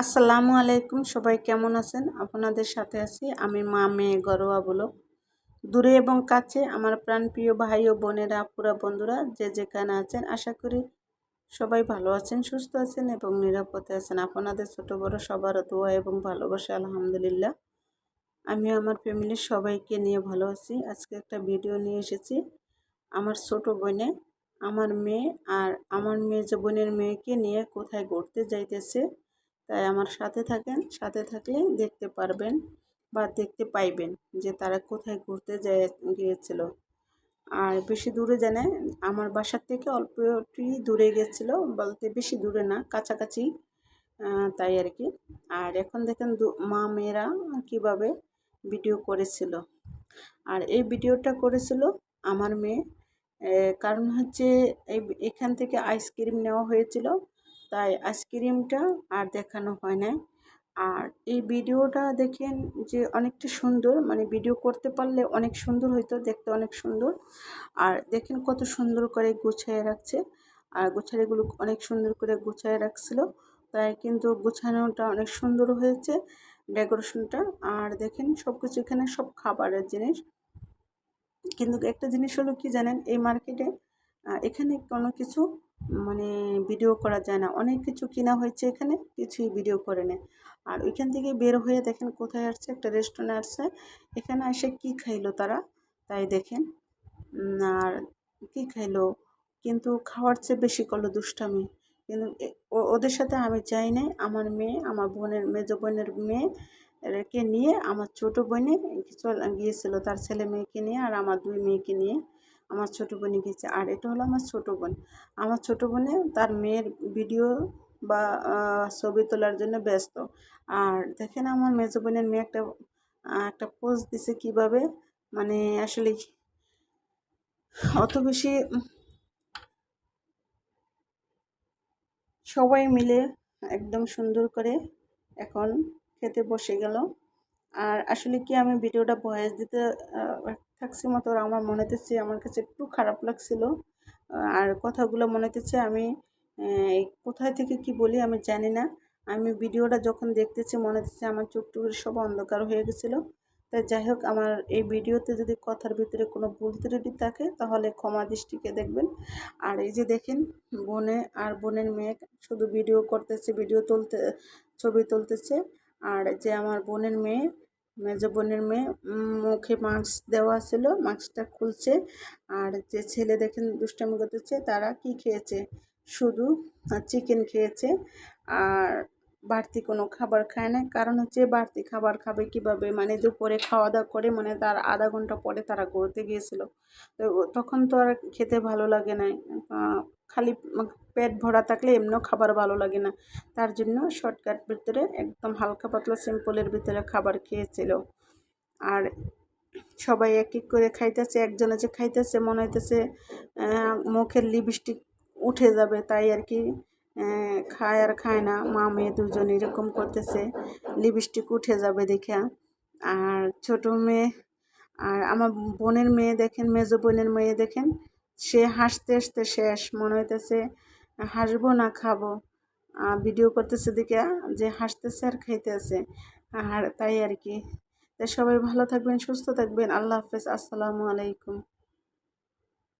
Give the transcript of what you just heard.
আসসালামু আলাইকুম, সবাই কেমন আছেন? আপনাদের সাথে আছি আমি মা মেয়ে গরোয়া বলো দূরে এবং কাছে আমার প্রাণপ্রিয় ভাই ও বোনেরা পুরা বন্ধুরা, যে যেখানে আছেন, আশা করি সবাই ভালো আছেন, সুস্থ আছেন এবং নিরাপদে আছেন। আপনাদের ছোট বড় সবার দোয়া এবং ভালোবাসা, আলহামদুলিল্লাহ। আমি আমার ফ্যামিলির সবাইকে নিয়ে ভালো আছি। আজকে একটা ভিডিও নিয়ে এসেছি। আমার ছোট বোনে, আমার মেয়ে আর আমার মেয়ে যে বোনের মেয়েকে নিয়ে কোথায় ঘুরতে যাইতেছে তাই আমার সাথে থাকেন, সাথে থাকলে দেখতে পারবেন বা দেখতে পাইবেন যে তারা কোথায় ঘুরতে যায়, গিয়েছিল। আর বেশি দূরে জানে আমার বাসার থেকে অল্প একটু দূরে গেছিল বলতে বেশি দূরে না, কাছাকাছি তাই আর কি। আর এখন দেখেন মা মেয়েরা কীভাবে ভিডিও করেছিল। আর এই ভিডিওটা করেছিল আমার মেয়ে কারণ হচ্ছে এই, এখান থেকে আইসক্রিম নেওয়া হয়েছিল। তাই আইসক্রিমটা আর দেখানো হয় না আর এই ভিডিওটা দেখেন যে অনেকটা সুন্দর মানে ভিডিও করতে পারলে অনেক সুন্দর হইতো, দেখতে অনেক সুন্দর। আর দেখেন কত সুন্দর করে গুছিয়ে রাখছে। আর গোছারিগুলো অনেক সুন্দর করে গুছিয়ে রাখছিল। তাই কিন্তু গুছানোটা অনেক সুন্দর হয়েছে, ডেকোরেশনটা। আর দেখেন সব কিছু এখানে সব খাবারের জিনিস। কিন্তু একটা জিনিস হলো কি জানেন, এই মার্কেটে এখানে কোনো কিছু মানে ভিডিও করা যায় না। অনেক কিছু কিনা হয়েছে এখানে, কিছুই ভিডিও করে নেয়। আর ওইখান থেকে বের হয়ে দেখেন কোথায় আসছে, একটা রেস্টুরেন্ট আসছে। এখানে এসে কি খাইলো তারা? তাই দেখেন। আর কি খাইলো? কিন্তু খাওয়ার চেয়ে বেশি করল দুষ্টামি। কিন্তু ওদের সাথে আমি যাই নাই। আমার মেয়ে, আমার বোনের, মেজো বোনের মেয়ে রেখে নিয়ে, আমার ছোটো বোনে গিয়েছিল তার ছেলে মেয়েকে নিয়ে আর আমার দুই মেয়েকে নিয়ে। আমার ছোটো বোনে গেছে। আর এটা হলো আমার ছোটো বোন। আমার ছোটো বোনে তার মেয়ের ভিডিও বা ছবি তোলার জন্য ব্যস্ত। আর দেখেন আমার মেজো বোনের মেয়ে একটা একটা পোজ দিছে কীভাবে? মানে আসলে অত বেশি সবাই মিলে একদম সুন্দর করে এখন খেতে বসে গেল। আর আসলে কি আমি ভিডিওটা ভয়েস দিতে থাকছি মতো আমার মনে হতেছে আমার কাছে একটু খারাপ লাগছিল। আর কথাগুলো মনে হতেছে আমি কোথায় থেকে কি বলি আমি জানি না। আমি ভিডিওটা যখন দেখতেছি মনে হচ্ছে আমার চোখ টুকুর সব অন্ধকার হয়ে গেছিল। তাই যাই হোক, আমার এই ভিডিওতে যদি কথার ভিতরে কোনো ভুল ত্রুটি থাকে তাহলে ক্ষমা দৃষ্টিকে দেখবেন। আর এই যে দেখেন, বোনে আর বোনের মেয়ে শুধু ভিডিও করতেছে, ভিডিও তুলতে, ছবি তুলতেছে। আর যে আমার বোনের মেয়ে, মেজো বোনের মেয়ে মুখে মাস্ক দেওয়া ছিল, মাস্কটা খুলছে। আর যে ছেলে দেখেন দুষ্টামি করতেছে, তারা কি খেয়েছে? শুধু চিকেন খেয়েছে। আর বাড়তি কোনো খাবার খায় না। কারণ হচ্ছে বাড়তি খাবার খাবে কীভাবে? মানে দুপুরে খাওয়া দাওয়া করে মানে তার আধা ঘণ্টা পরে তারা ঘুরতে গিয়েছিল। তো তখন তো আর খেতে ভালো লাগে না। খালি পেট ভরা থাকলে এমনিও খাবার ভালো লাগে না। তার জন্য শর্টকাট ভিতরে একদম হালকা পাতলা সিম্পলের ভিতরে খাবার খেয়েছিল। আর সবাই এক এক করে খাইতেছে, একজনে যে খাইতেছে মনে হইতেছে মুখের লিপস্টিক উঠে যাবে। তাই আর কি খায় আর খায় না, মা মেয়ে দুজন এরকম করতেছে লিপস্টিক উঠে যাবে দেখে। আর ছোট মেয়ে, আর আমার বোনের মেয়ে দেখেন, মেজো বোনের মেয়ে দেখেন, সে হাসতে হাসতে শেষ, মনে হইতেছে হাসবো না, খাব। ভিডিও করতেছে দেখে যে হাসতেছে আর খাইতেছে। আর তাই আর কি। তাই সবাই ভালো থাকবেন, সুস্থ থাকবেন, আল্লাহ হাফেজ, আসসালামু আলাইকুম।